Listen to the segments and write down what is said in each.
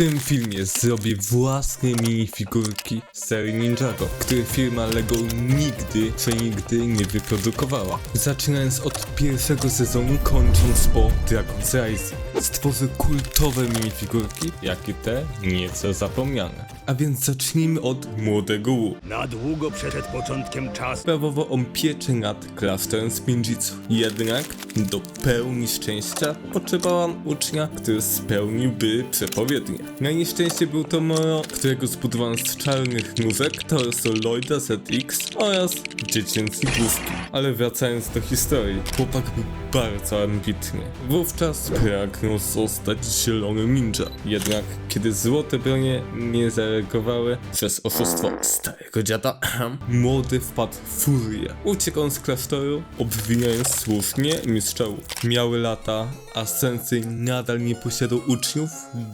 tym filmie zrobię własne minifigurki z serii Ninjago, które firma LEGO nigdy, przenigdy nie wyprodukowała. Zaczynając od pierwszego sezonu, kończąc po Dragon's Rising. Stworzę kultowe minifigurki, jak i te nieco zapomniane. A więc zacznijmy od młodego Wu. Na długo przed początkiem czasu Sprawował on pieczę nad klasztorem Spinjitzu. Jednak do pełni szczęścia potrzebował ucznia, który spełniłby przepowiednie. Na nieszczęście był to Moro, którego zbudowano z czarnych nówek, torso Lloyda ZX oraz dziecięcej główki. Ale wracając do historii, chłopak był bardzo ambitny. Wówczas pragnął zostać zielonym ninja. Jednak kiedy złote bronie nie zareagowały przez oszustwo starego dziada, młody wpadł w furię. Uciekł z klasztoru, obwiniając słusznie mistrzów. Miały lata, a Sensei nadal nie posiadał uczniów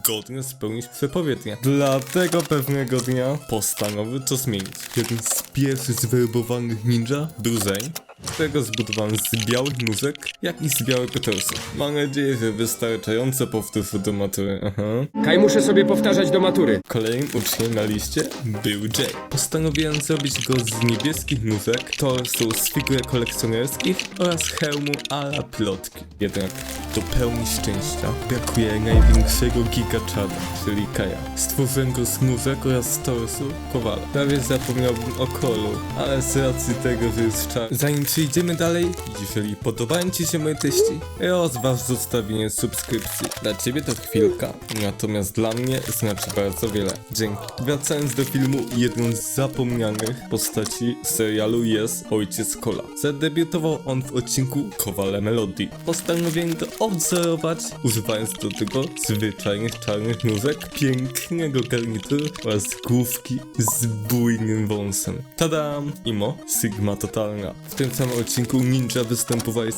godnych spełnić przepowiednie. Dlatego pewnego dnia postanowił to zmienić. Jeden z pierwszych zwerbowanych ninja był Zen, którego zbudowałem z białych nóżek, jak i z białego torsu. Mam nadzieję, że wystarczająco powtórzę do matury. Aha. Kaj muszę sobie powtarzać do matury. Kolejnym uczniem na liście był Jay. Postanowiłem zrobić go z niebieskich nóżek, torsu z figur kolekcjonerskich oraz hełmu ala pilotki. Jednak do pełni szczęścia brakuje największego gigaczada, czyli Kaja. Stworzyłem go z nóżek oraz z torsu kowala. Prawie zapomniałbym o kolu, ale z racji tego, że jest czar. Zanim przejdziemy dalej, jeżeli podobają Ci się moje teści, rozważ zostawienie subskrypcji. Dla Ciebie to chwilka, natomiast dla mnie znaczy bardzo wiele. Dzięki. Wracając do filmu, jedną z zapomnianych postaci serialu jest Ojciec Kola. Zadebiutował on w odcinku Kowale Melodii. Postanowiłem go odwzorować, używając do tego zwyczajnych czarnych nóżek, pięknego garnituru oraz główki z bujnym wąsem. Tadam! Imo, Sigma totalna. W tym samym odcinku ninja występowali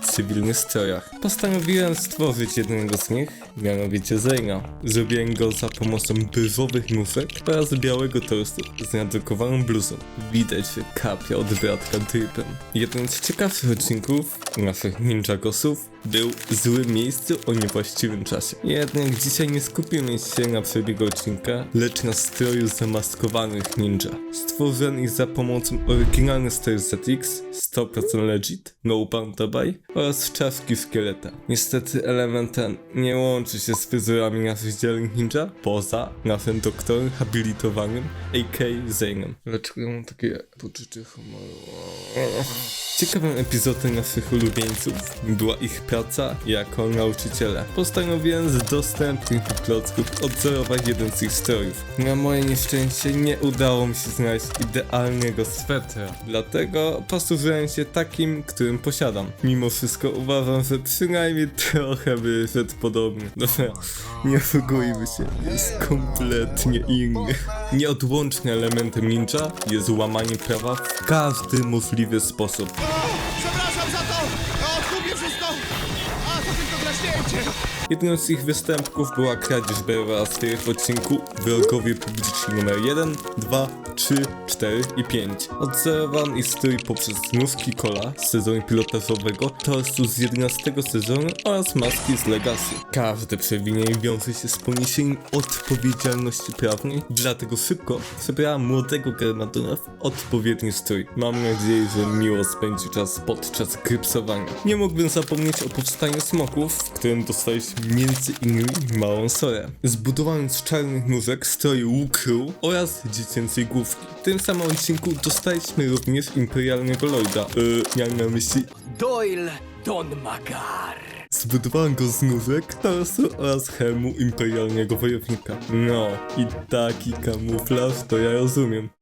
w cywilnych strojach. Postanowiłem stworzyć jednego z nich, mianowicie Zayna. Zrobiłem go za pomocą beżowych nóżek oraz białego torsu z nadrukowaną bluzą. Widać, że kapia od bratka dripem. Jeden z ciekawszych odcinków naszych ninja gosów był w złym miejscu o niewłaściwym czasie. Jednak dzisiaj nie skupimy się na przebiegu odcinka, lecz na stroju zamaskowanych ninja. Stworzony za pomocą oryginalnych strojów ZX, 100% legit, no by oraz czaszki szkieleta. Niestety element ten nie łączy się z fryzurami naszych dzielnych ninja, poza naszym doktorem habilitowanym, a.k.a. Zainem. Ja mam takie poczucie humoru? Ciekawym epizodem naszych ulubieńców była ich praca jako nauczyciele. Postanowiłem z dostępnych klocków odzorować jeden z ich strojów. Na moje nieszczęście nie udało mi się znaleźć idealnego swetra, dlatego posłużyłem się takim, którym posiadam. Mimo wszystko uważam, że przynajmniej trochę wyszedł podobny. Dobra, nie osługujmy się, jest kompletnie inny. Nieodłącznym elementem ninja jest łamanie prawa w każdy możliwy sposób. Odkupię wszystko! A to tylko! Jednym z ich występków była kradzież Belwastry w odcinku Wrogowie Publiczni numer 1, 2, 3, 4 i 5. Odzorowany i strój poprzez nóżki kola z sezonu pilotażowego, torsu z 11 sezonu oraz maski z Legacy. Każde przewinienie wiąże się z poniesieniem odpowiedzialności prawnej, dlatego szybko przebrała młodego Germadona w odpowiedni strój. Mam nadzieję, że miło spędzi czas podczas grypsowania. Nie mógłbym zapomnieć o powstaniu smoków, w którym dostaliśmy między innymi małą sorę. Zbudowany z czarnych nóżek, stroju łukru oraz dziecięcej główki. W tym samym odcinku dostaliśmy również imperialnego Lloyda. Yy, miałem na myśli Doyle Don Magar. Zbudowałem go z nóżek, torsu oraz hełmu imperialnego wojownika. No, i taki kamuflaż to ja rozumiem.